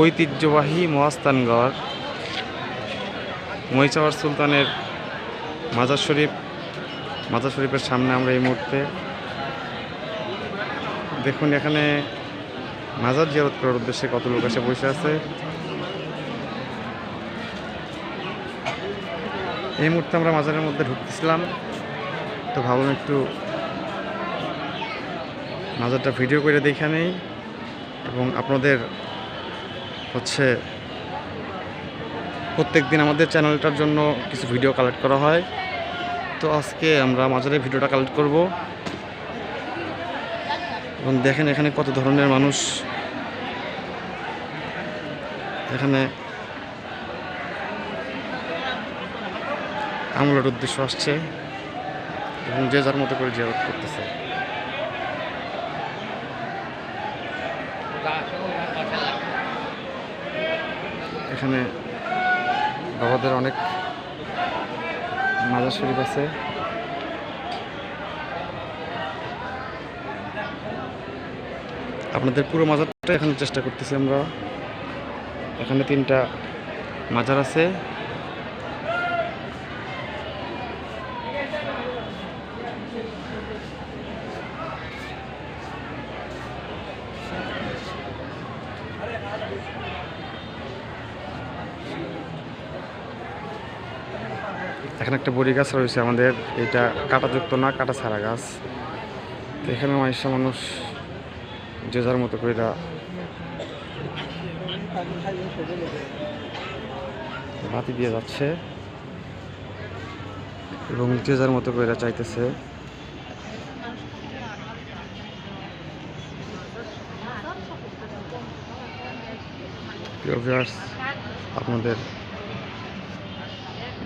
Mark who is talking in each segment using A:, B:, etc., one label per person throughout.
A: ঐতিহ্যবাহী মহাস্থানগড় মহিষাওয়ার সুলতানের মাজার শরীফ, মাজার শরীফের সামনে আমরা এই মুহূর্তে দেখুন এখানে মাজার জিয়ারত করার উদ্দেশ্যে কত লোক এসে বসে আছে। এই মুহূর্তে আমরা মাজারের মধ্যে ঢুকতেছিলাম, তো ভাবলাম একটু মাজারটা ভিডিও করে দেখে নেই এবং আপনাদের হচ্ছে প্রত্যেক দিন আমাদের চ্যানেলটার জন্য কিছু ভিডিও কালেক্ট করা হয়। তো আজকে আমরা মাজারের ভিডিওটা কালেক্ট করব। এবং দেখেন এখানে কত ধরনের মানুষ। এখানে আমলের উদ্দেশ্য আসছে। এবং যে যার মতো করে জিয়ারত করতেছে। এখানে বাবাদের অনেক মাজার শরীফ আছে। আপনাদের পুরো মাজারটা এখানে চেষ্টা করতেছি আমরা। এখানে তিনটা মাজার আছে। এখানে একটা বড়ি গাছ রয়েছে আমাদের, এটা কাটাযুক্ত না, কাটা ছাড়া গাছ। তো এখানে মাইশা মানুষ যে যার মতো করে বাতি দিয়ে যাচ্ছে এবং যে যার মতো করে চাইতেছে। আপনাদের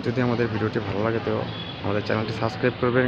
A: যদি আমাদের ভিডিওটি ভালো লাগে তো আমাদের চ্যানেলটি সাবস্ক্রাইব করবেন।